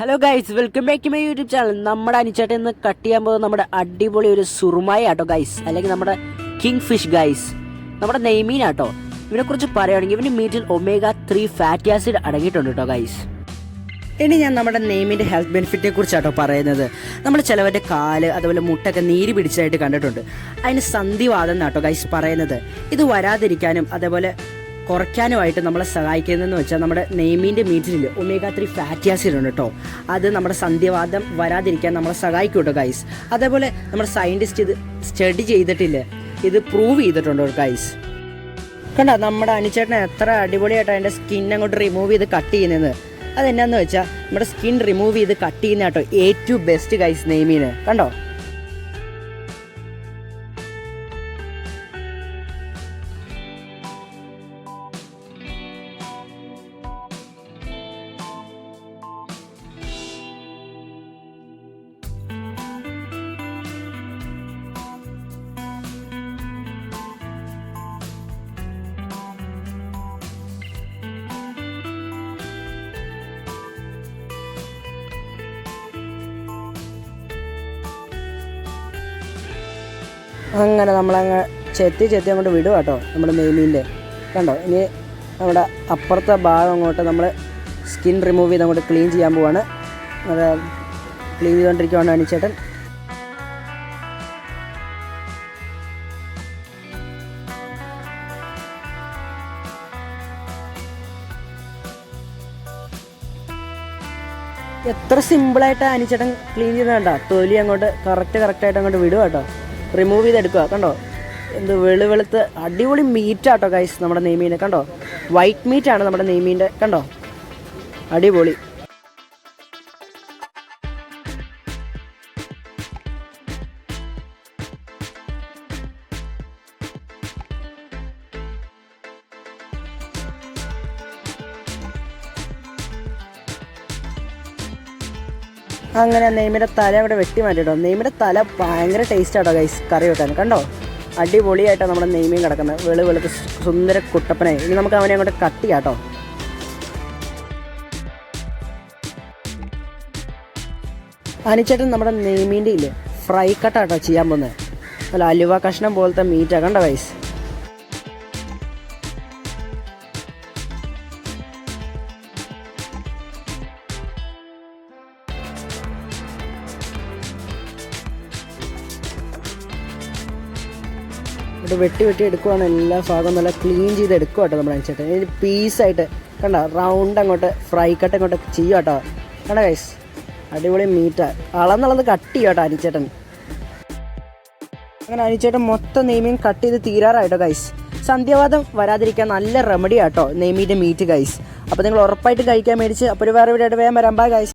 Hello guys welcome back to my YouTube channel നമ്മുടെ അനിച്ചേട്ടൻ ഇന്ന് കട്ട് ചെയ്യാൻ പോകുന്നത് നമ്മുടെ അടിപൊളി ഒരു സുറുമായി ആട്ടോ ഗൈസ് അല്ലെങ്കിൽ നമ്മുടെ കിങ് ഫിഷ് ഗൈസ് നമ്മുടെ നെയ്മീൻ ആട്ടോ ഇവനെക്കുറിച്ച് പറയുകയാണെങ്കിൽ ഇവന് മീറ്റിൽ ഒമേഗ ത്രീ ഫാറ്റി ആസിഡ് അടങ്ങിയിട്ടുണ്ട് കേട്ടോ ഗൈസ് ഇനി ഞാൻ നമ്മുടെ നെയ്മിന്റെ ഹെൽത്ത് ബെനിഫിറ്റിനെ കുറിച്ചാട്ടോ പറയുന്നത്. നമ്മൾ ചിലവരുടെ കാൽ അതുപോലെ മുട്ടൊക്കെ നീര് പിടിച്ചതായിട്ട് കണ്ടിട്ടുണ്ട്. അതിന് സന്ധിവാദം എന്നാട്ടോ ഗൈസ് പറയുന്നത്. ഇത് വരാതിരിക്കാനും അതേപോലെ കുറയ്ക്കാനുമായിട്ട് നമ്മളെ സഹായിക്കുന്നതെന്ന് വെച്ചാൽ നമ്മുടെ നെയ്മീന്റെ മീറ്റിൽ ഒമേഗ ത്രീ ഫാറ്റി ആസിഡ് ഉണ്ട് കേട്ടോ. അത് നമ്മുടെ സന്ധ്യവാദം വരാതിരിക്കാൻ നമ്മളെ സഹായിക്കും കേട്ടോ ഗൈസ് അതേപോലെ നമ്മുടെ സയന്റിസ്റ്റ് ഇത് സ്റ്റഡി ചെയ്തിട്ടില്ലേ? ഇത് പ്രൂവ് ചെയ്തിട്ടുണ്ട് ഗൈസ് കണ്ട നമ്മുടെ അനുചേട്ടൻ എത്ര അടിപൊളിയായിട്ട് അതിന്റെ സ്കിൻ അങ്ങോട്ട് റിമൂവ് ചെയ്ത് കട്ട് ചെയ്യുന്നത് അതെന്നാന്ന് വെച്ചാൽ നമ്മുടെ സ്കിൻ റിമൂവ് ചെയ്ത് കട്ട് ചെയ്യുന്ന കേട്ടോ ഏറ്റവും ബെസ്റ്റ് ഗൈസ് നെയ്മീന്. കണ്ടോ? അങ്ങനെ നമ്മളങ്ങ് ചെത്തി ചെത്തി അങ്ങോട്ട് വിടുക കേട്ടോ നമ്മുടെ നെയ്മീന്റെ കണ്ടോ? ഇനി നമ്മുടെ അപ്പുറത്തെ ഭാഗം അങ്ങോട്ട് നമ്മൾ സ്കിൻ റിമൂവ് ചെയ്ത് അങ്ങോട്ട് ക്ലീൻ ചെയ്യാൻ പോവാണ്. അത് ക്ലീൻ ചെയ്തുകൊണ്ടിരിക്കുവാണ് അനിച്ചേട്ടൻ. എത്ര സിമ്പിളായിട്ട് അനിച്ചേട്ടൻ ക്ലീൻ ചെയ്ത് വേണ്ട തൊലി അങ്ങോട്ട് കറക്റ്റ് കറക്റ്റായിട്ട് അങ്ങോട്ട് വിടുക കേട്ടോ. റിമൂവ് ചെയ്തെടുക്കുക. കണ്ടോ? എന്ത് വെളു വെളുത്ത് അടിപൊളി മീറ്റാട്ടോ ഗൈസ് നമ്മുടെ നെയ്മീനെ. കണ്ടോ? വൈറ്റ് മീറ്റാണ് നമ്മുടെ നെയ്മീന്റെ കണ്ടോ? അടിപൊളി. അങ്ങനെ നെയ്മിന്റെ തല അവിടെ വെട്ടി മാറ്റിട്ടോ നെയ്മിന്റെ തല ഭയങ്കര ടേസ്റ്റ് ആട്ടോ ഗൈസ് കറി വെക്കാൻ. കണ്ടോ? അടിപൊളിയായിട്ടാണ് നമ്മുടെ നെയ്മീൻ കിടക്കുന്നത്. വെളു വെളുത്ത് സുന്ദര കുട്ടപ്പനായി ഇനി നമുക്ക് അവനെ അങ്ങോട്ട് കട്ട് ചെയ്യാം കേട്ടോ അനിച്ചേട്ടൻ നമ്മുടെ നെയ്മീന്റെ ഇല്ലേ? ഫ്രൈ കട്ടാട്ടോ ചെയ്യാൻ പോകുന്നത്. അല്ല അലുവ കഷ്ണം പോലത്തെ മീറ്റാ കണ്ടോ ഗൈസ് ഇത് വെട്ടി വെട്ടി എടുക്കുവാണ് എല്ലാ ഭാഗവും നല്ല ക്ലീൻ ചെയ്ത് എടുക്കുക കേട്ടോ നമ്മുടെ അനുസരിച്ചിട്ട് ഇതിന് പീസായിട്ട് കണ്ട റൗണ്ട് അങ്ങോട്ട് ഫ്രൈ കട്ട് അങ്ങോട്ട് ചെയ്യും കേട്ടോ കണ്ട ഗൈസ് അടിപൊളി മീറ്റാ അളന്നളന്ന് കട്ട് ചെയ്യും കേട്ടോ അനിച്ചേട്ടൻ. അങ്ങനെ അനിച്ചേട്ടൻ മൊത്തം നെയ്മീൻ കട്ട് ചെയ്ത് തീരാറായിട്ടോ ഗൈസ് സന്ധ്യാവാദം വരാതിരിക്കാൻ നല്ല റെമഡി ആട്ടോ നെയ്മീന്റെ മീറ്റ് ഗൈസ് അപ്പോൾ നിങ്ങൾ ഉറപ്പായിട്ട് കഴിക്കാൻ മേടിച്ച് അപ്പോൾ ഒരു വേറെ വീടായിട്ട് വേഗം വരാം. Bye guys